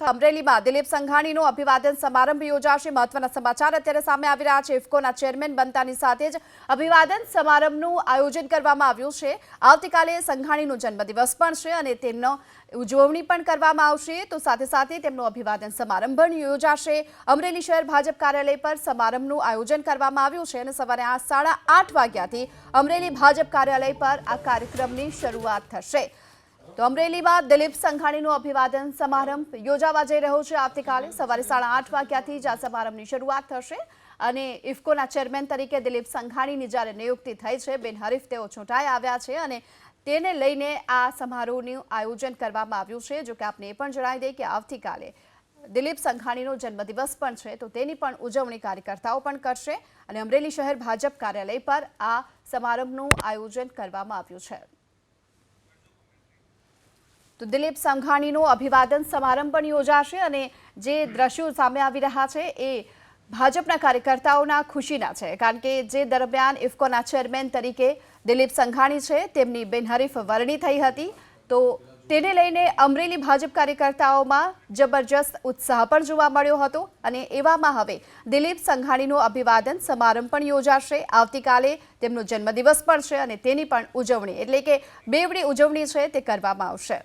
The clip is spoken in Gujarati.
અમરેલીમાં દિલીપ સંઘાણીનો અભિવાદન સમારંભ યોજાશે. મહત્વના સમાચાર અત્યારે સામે આવી રહ્યા છે. ઇફકોના ચેરમેન બનતાની સાથે જ અભિવાદન સમારંભનું આયોજન કરવામાં આવ્યું છે. આવતીકાલે સંઘાણીનો જન્મદિવસ પણ છે અને તેમનો ઉજવણી પણ કરવામાં આવશે. તો સાથે સાથે તેમનો અભિવાદન સમારંભ પણ યોજાશે. અમરેલી શહેર ભાજપ કાર્યાલય પર સમારંભનું આયોજન કરવામાં આવ્યું છે અને સવારે સાડા આઠ વાગ્યાથી અમરેલી ભાજપ કાર્યાલય પર આ કાર્યક્રમની શરૂઆત થશે. તો અમરેલીમાં દિલીપ સંઘાણીનો અભિવાદન સમારંભ યોજાવા જઈ રહ્યો છે. આવતીકાલે સવારે સાડા આઠ વાગ્યાથી જ આ સમારંભની શરૂઆત થશે અને ઇફકોના ચેરમેન તરીકે દિલીપ સંઘાણીની જ્યારે નિયુક્તિ થઈ છે બિનહરીફ તેઓ ચૂંટાઈ આવ્યા છે અને તેને લઈને આ સમારોહનું આયોજન કરવામાં આવ્યું છે. જો કે આપને એ પણ જણાવી દઈએ કે આવતીકાલે દિલીપ સંઘાણીનો જન્મદિવસ પણ છે, તો તેની પણ ઉજવણી કાર્યકર્તાઓ પણ કરશે અને અમરેલી શહેર ભાજપ કાર્યાલય પર આ સમારંભનું આયોજન કરવામાં આવ્યું છે. તો દિલીપ સંઘાણીનો અભિવાદન સમારંભ પણ યોજાશે અને જે દ્રશ્યો સામે આવી રહ્યા છે એ ભાજપના કાર્યકર્તાઓના ખુશીના છે. કારણ કે જે દરમિયાન ઇફકોના ચેરમેન તરીકે દિલીપ સંઘાણી છે, તેમની બિનહરીફ વરણી થઈ હતી. તો તેને લઈને અમરેલી ભાજપ કાર્યકર્તાઓમાં જબરજસ્ત ઉત્સાહ પણ જોવા મળ્યો હતો અને એવામાં હવે દિલીપ સંઘાણીનો અભિવાદન સમારંભ પણ યોજાશે. આવતીકાલે તેમનો જન્મદિવસ પણ છે અને તેની પણ ઉજવણી એટલે કે બેવડી ઉજવણી છે તે કરવામાં આવશે.